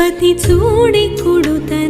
గణపతి చూడి కొడుతన